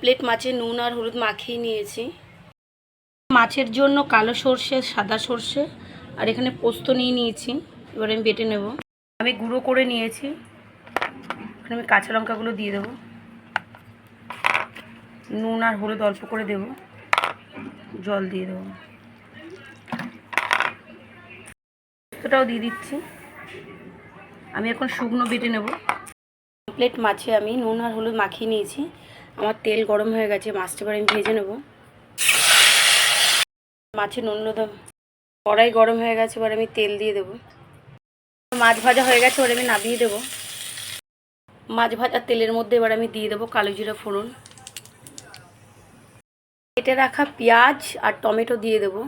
Plate মাছে নুন আর হলুদ মাখিয়ে নিয়েছি। মাছের জন্য কালো সর্ষে, সাদা সর্ষে আর এখানে পোস্ত নিয়ে নিয়েছি। এবার আমি বেটে নেব। আমি গুঁড়ো করে নিয়েছি। এখানে আমি কাঁচা লঙ্কাগুলো দিয়ে দেবো। নুন আর হলুদ অল্প করে দেব। জল দিয়ে দেবো। পোস্তটাও দিয়ে দিচ্ছি। আমি এখন শুকনো বেটে নেব। প্লেট মাছে আমি নুন আর হলুদ মাখিয়ে নিয়েছি। তেল গরম হয়ে গেছে, মাছটা এবার আমি ভেজে নেব। মাছের হলুদ কড়াই গরম হয়ে গেছে, এবার আমি তেল দিয়ে দেবো। মাছ ভাজা হয়ে গেছে, এবার আমি নামিয়ে দেবো। মাছ ভাজার তেলের মধ্যে এবার আমি দিয়ে দেবো কালো জিরা ফোড়ন। কেটে রাখা পেঁয়াজ আর টমেটো দিয়ে দেবো।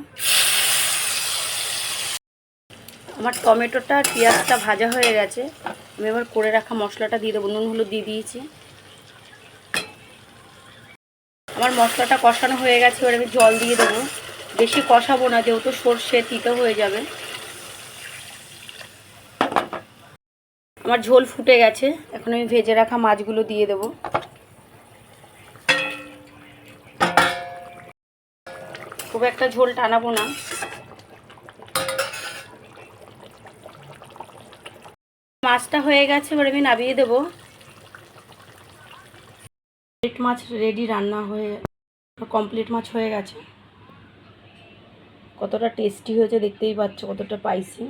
আমার টমেটোটা পেঁয়াজটা ভাজা হয়ে গেছে, আমি এবার করে রাখা মশলাটা দিয়ে দেবো। নুন, হলুদ দিয়ে দিয়েছি। আমার মশলাটা কষানো হয়ে গেছে, এবার আমি জল দিয়ে দেবো। বেশি কষাবো না, যেহেতু সর্ষে তিতো হয়ে যাবে। আমার ঝোল ফুটে গেছে, এখন আমি ভেজে রাখা মাছগুলো দিয়ে দেবো। খুব একটা ঝোল টানাবো না। মাছটা হয়ে গেছে, এবার আমি নামিয়ে দেবো। প্লেট মাছ রেডি রান্না হয়ে কমপ্লিট মাছ হয়ে গেছে। কতটা টেস্টি হয়েছে দেখতেই পাচ্ছ, কতটা পাইসি